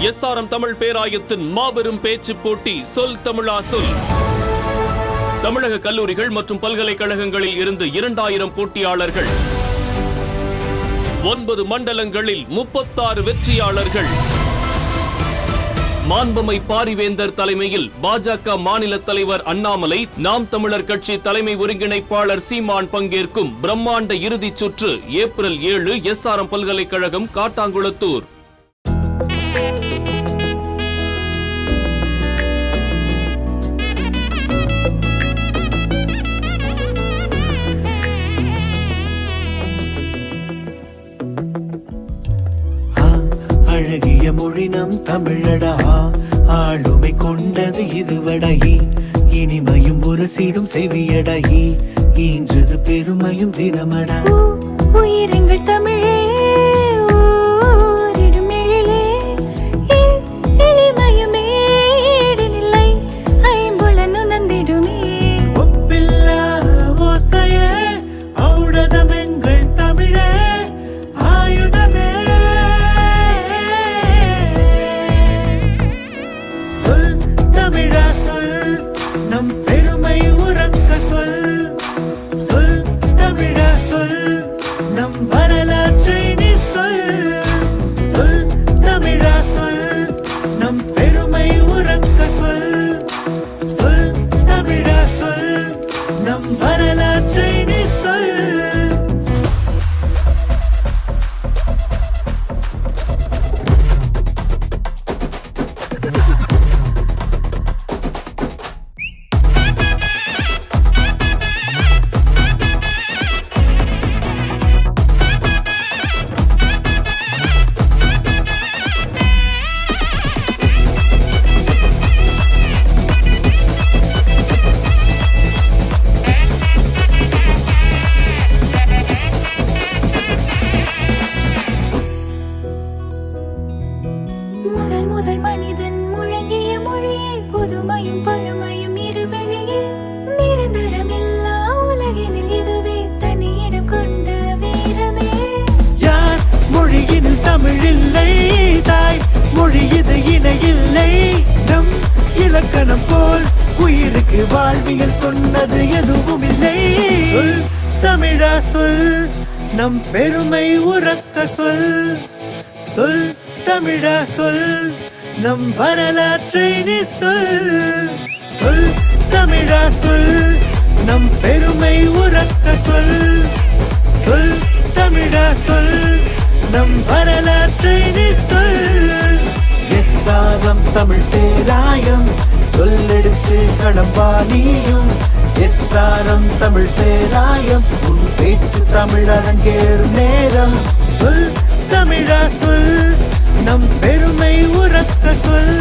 SRM Tamil பேராயத்தின் மாபெரும் பேச்சு போட்டி சொல் தமிழா சொல். தமிழக கல்லூரிகள் மற்றும் பல்கலைக்கழகங்களில் இருந்து இரண்டாயிரம் போட்டியாளர்கள். ஒன்பது மண்டலங்களில் முப்பத்தாறு வெற்றியாளர்கள். மாண்புமை பாரிவேந்தர் தலைமையில் பாஜக மாநில தலைவர் அண்ணாமலை நாம் தமிழர் கட்சி தலைமை ஒருங்கிணைப்பாளர் சீமான் பங்கேற்கும் பிரம்மாண்ட இறுதிச் சுற்று ஏப்ரல் ஏழு எஸ்ஆர்எம் பல்கலைக்கழகம் காட்டாங்குளத்தூர். அழகிய மொழி நம் தமிழடா. ஆளுமை கொண்டது இதுவடகி. இனிமையும் உரசிடும் செவியடகி. ஈன்றது பெருமையும் தினமடா. உயிரங்கள் தமிழே. புதுமையும் பழமையும் இருவழியே நிரந்தரமில்லா உலகினில் இதுவே தனியிடம் கொண்ட வீரமே. யார் மொழியினில் தமிழில்லை தாய் மொழி இது இணையில்லை நம் இலக்கணம் போல் உயிருக்கு வாழ்வியல் சொன்னது எதுவும் இல்லை. சொல் தமிழா சொல் நம் பெருமை உறக்க சொல். சொல் தமிழா சொல் நம் வரலாற்றை நீ சொல். சொல் தமிழா சொல். நம் பெருமை உறக்க சொல். சொல் தமிழா சொல். நம் வரலாற்றை நீ சொல். எஸ்ஆரம் தமிழ் பேராயம். சொல்லெடுத்து களம்பாணியும் எஸ்ஆரம் தமிழ் பேராயம். உன் பேச்சு தமிழ் அரங்கேறும் நேரம். சொல் தமிழா சொல். நம் பெருமை உறக்க சொல்.